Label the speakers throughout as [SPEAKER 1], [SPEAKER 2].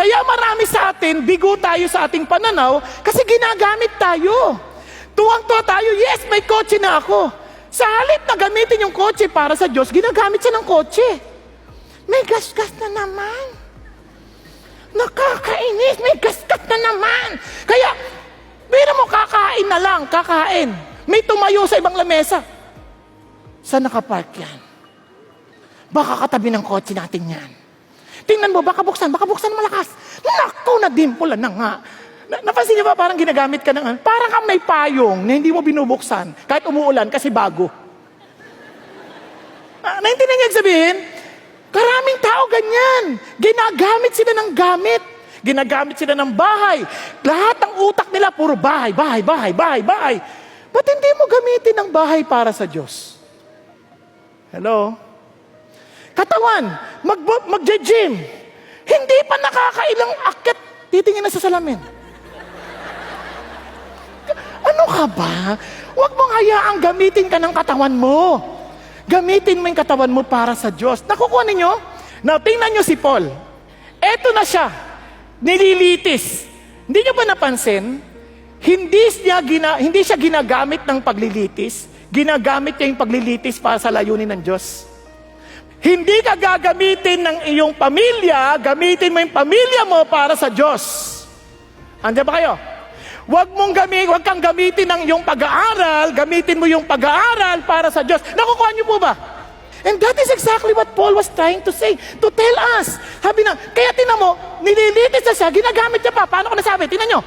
[SPEAKER 1] Kaya marami sa atin, bigo tayo sa ating pananaw kasi ginagamit tayo. Tuwang-tuwa tayo, yes, may kotse na ako. Sa halip na gamitin yung kotse para sa Diyos, ginagamit siya ng kotse. May gasgas na naman. Nakakainis, may gasgas na naman. Kaya, biro mo kakain na lang, kakain. May tumayo sa ibang lamesa. Saan nakapark yan? Baka katabi ng kotse natin yan. Tingnan mo, baka buksan, baka buksan malakas. Naku, nadimple na nga. Na, napansin niyo ba parang ginagamit ka ng ano? Parang kang may payong na hindi mo binubuksan kahit umuulan kasi bago. Ah, naintindihan niyo sabihin? Karaming tao ganyan. Ginagamit sila ng gamit. Ginagamit sila ng bahay. Lahat ng utak nila puro bahay, bahay, bahay, bahay, bahay. Ba't hindi mo gamitin ang bahay para sa Diyos? Hello? Katawan, mag, mag-gym. Hindi pa nakakailang akit, titingin na sa salamin. Ano ka ba? Huwag mong hayaang gamitin ka ng katawan mo. Gamitin mo yung katawan mo para sa Diyos. Nakukuha ninyo? Now, tingnan nyo si Paul. Eto na siya. Nililitis. Hindi nyo ba napansin? Hindi, niya gina, hindi siya ginagamit ng paglilitis. Ginagamit niya yung paglilitis para sa layunin ng Diyos. Hindi ka gagamitin ng iyong pamilya, gamitin mo yung pamilya mo para sa Diyos. Andiyan ba kayo? Huwag mong gamitin, huwag kang gamitin ng iyong pag-aaral, gamitin mo yung pag-aaral para sa Diyos. Nakukuha niyo po ba? And that is exactly what Paul was trying to say, to tell us. Sabi na, kaya tinan mo, nililitis na siya, ginagamit niya pa. Paano ko nasabi? Tinan nyo.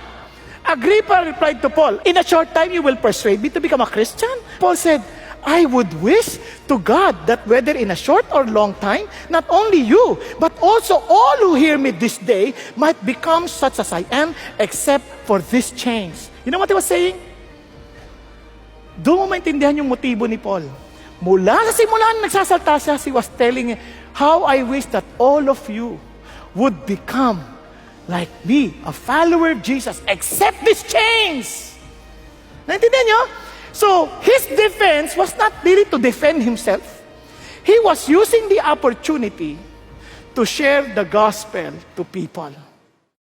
[SPEAKER 1] Agrippa replied to Paul, In a short time you will persuade me to become a Christian? Paul said, I would wish to God that whether in a short or long time, not only you, but also all who hear me this day might become such as I am, except for this change. You know what he was saying? Doon mo maintindihan yung motibo ni Paul. Mula sa simula na nagsasalta siya, he was telling, how I wish that all of you would become like me, a follower of Jesus, except this change. Naintindihan nyo? So, his defense was not really to defend himself. He was using the opportunity to share the gospel to people.